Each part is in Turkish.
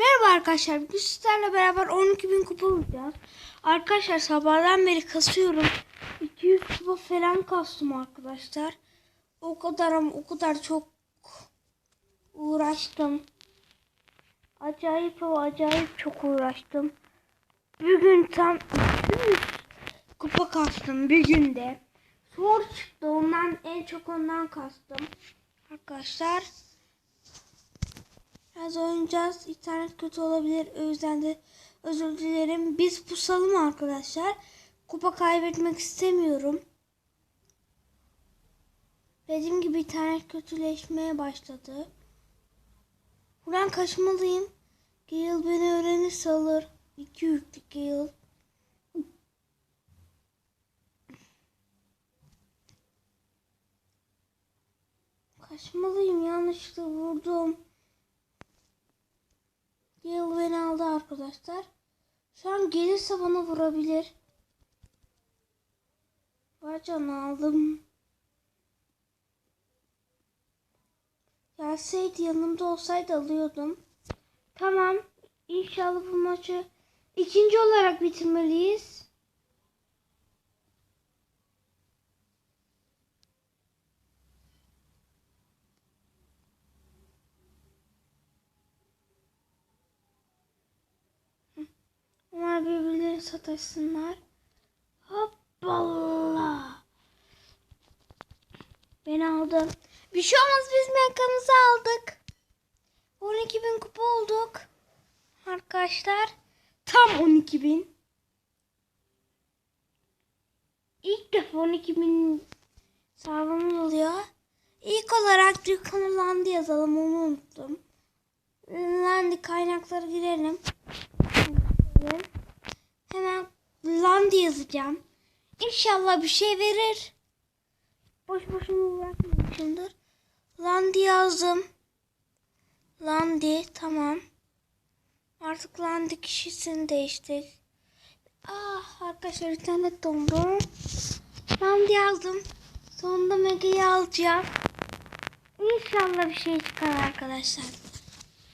Merhaba arkadaşlar. Bugün sizlerle beraber 12.000 kupa olacağız. Arkadaşlar sabahdan beri kasıyorum. 200 kupa falan kastım arkadaşlar. O kadar ama o kadar çok uğraştım. Acayip ama acayip çok uğraştım. Bugün tam 200 kupa kastım bir günde. Zor çıktı ondan en çok ondan kastım. Arkadaşlar Biraz oynayacağız. İnternet kötü olabilir. O yüzden de özür dilerim. Biz pusalım arkadaşlar. Kupa kaybetmek istemiyorum. Dediğim gibi internet kötüleşmeye başladı. Buradan kaçmalıyım. Gale beni öğrenirse alır. İki yüklük Gale. Kaçmalıyım. Yanlışlıkla vurdum. Arkadaşlar. Şu an gelirse bana vurabilir. Bacan aldım. Gelseydi yanımda olsaydı alıyordum. Tamam. İnşallah bu maçı ikinci olarak bitirmeliyiz. Birbirlerini sataşsınlar. Hoppala. Ben aldım. Bir şey olmaz biz mekanımızı aldık. 12 bin kupa olduk. Arkadaşlar. Tam 12 bin. İlk defa 12 bin sağlamız oluyor. İlk olarak dükkanı Landı yazalım onu unuttum. Landı kaynakları girelim. Hemen Landy yazacağım. İnşallah bir şey verir. Boş boşuna uğraşmamışımdır. Landy yazdım. Landy tamam. Artık Landy kişisini değiştik. Ah arkadaşlar internet dondu. Landy yazdım. Sonunda Mega'yı alacağım. İnşallah bir şey çıkar arkadaşlar.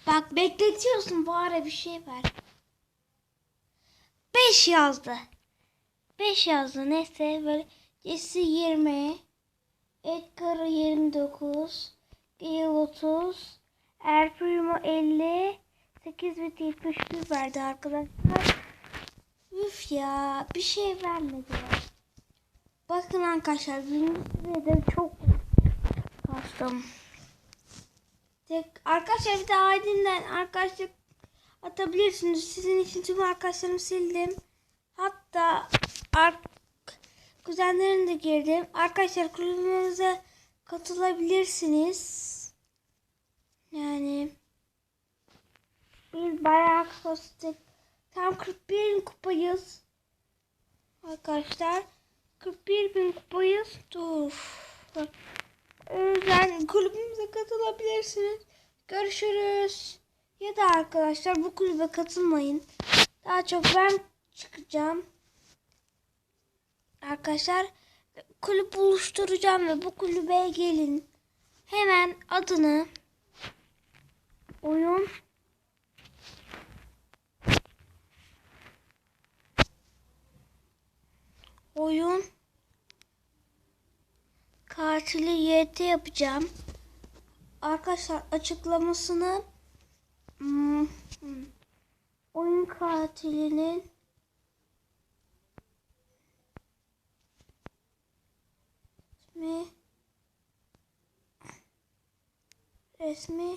Bak bekletiyorsun bari bir şey ver. 5 yazdı. 5 yazdı. Neyse böyle Jesse 20. Edgar 29. Gale 30. El Primo 50. 8 bit 71 verdi arkadaşlar. Üf ya bir şey vermedi. Bakın arkadaşlar birinci seviyede çok kastım. Tek, arkadaşlar bir de Aydın'dan arkadaşlık atabilirsiniz. Sizin için tüm arkadaşlarımı sildim. Hatta ar kuzenlerini de girdim. Arkadaşlar kulübümüze katılabilirsiniz. Yani biz bayağı kastık. Tam 41 bin kupayız. Arkadaşlar 41 bin kupayız. Dur. O yüzden kulübümüze katılabilirsiniz. Görüşürüz. Ya da arkadaşlar bu kulübe katılmayın. Daha çok ben çıkacağım. Arkadaşlar kulüp oluşturacağım ve bu kulübe gelin. Hemen adını oyun oyun katili YT yapacağım. Arkadaşlar açıklamasını Hmm, hmm. Oyun katilinin ismi resmi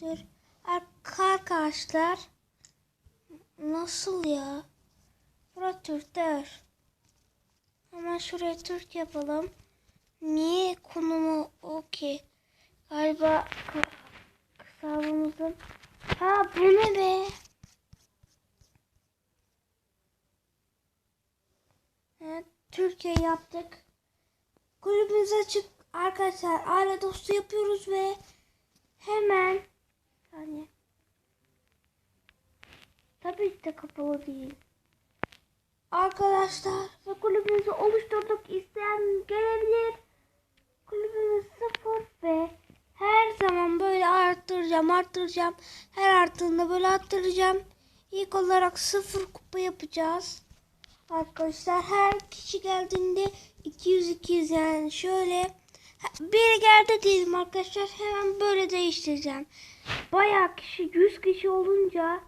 dur arkadaşlar nasıl ya Burası Türkler hemen şuraya Türk yapalım Niye konumu o ki? Galiba kısalımızın. Ha bu ne be? şey yaptık. Kulübümüz açık arkadaşlar. Aile dostu yapıyoruz ve hemen yani tabii ki de kapalı değil. Arkadaşlar ve kulübümüzü oluşturduk. İsteyen gelebilir. Kulübümüz sıfır ve her zaman böyle arttıracağım arttıracağım. Her arttığında böyle arttıracağım. İlk olarak sıfır kupa yapacağız. Arkadaşlar her kişi geldiğinde 200 200 yani şöyle bir geldi diyelim arkadaşlar hemen böyle değiştireceğim. Bayağı kişi 100 kişi olunca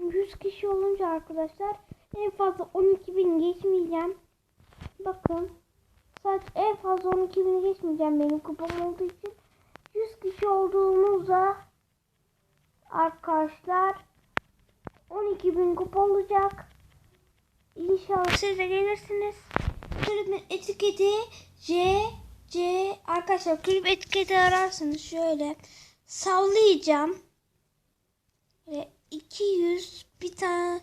100 kişi olunca arkadaşlar en fazla 12 bin geçmeyeceğim. Bakın sadece en fazla 12 bin geçmeyeceğim benim kupam olduğu için. 100 kişi olduğumuzda arkadaşlar 12 bin kupa olacak. İnşallah siz de gelirsiniz. Kulübün etiketi C C arkadaşlar kulüp etiketi ararsınız şöyle sallayacağım. Ve 200 bir tane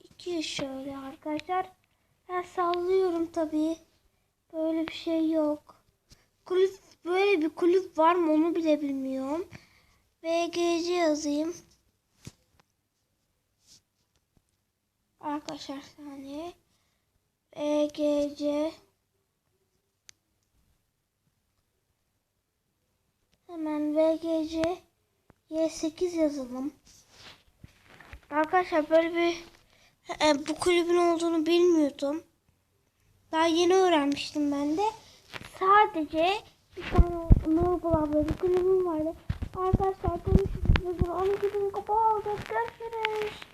200 şöyle arkadaşlar. Ben sallıyorum tabii. Böyle bir şey yok. Kulüp böyle bir kulüp var mı onu bile bilmiyorum. VGC yazayım. Arkadaşlar saniye. EGC Hemen VGC Y8 yazalım. Arkadaşlar böyle bir e, bu kulübün olduğunu bilmiyordum. Daha yeni öğrenmiştim ben de. Sadece bir tane Nurgul abla bir kulübüm vardı. Arkadaşlar konuşuruz. Onu gidin kapağı alacağız. Görüşürüz.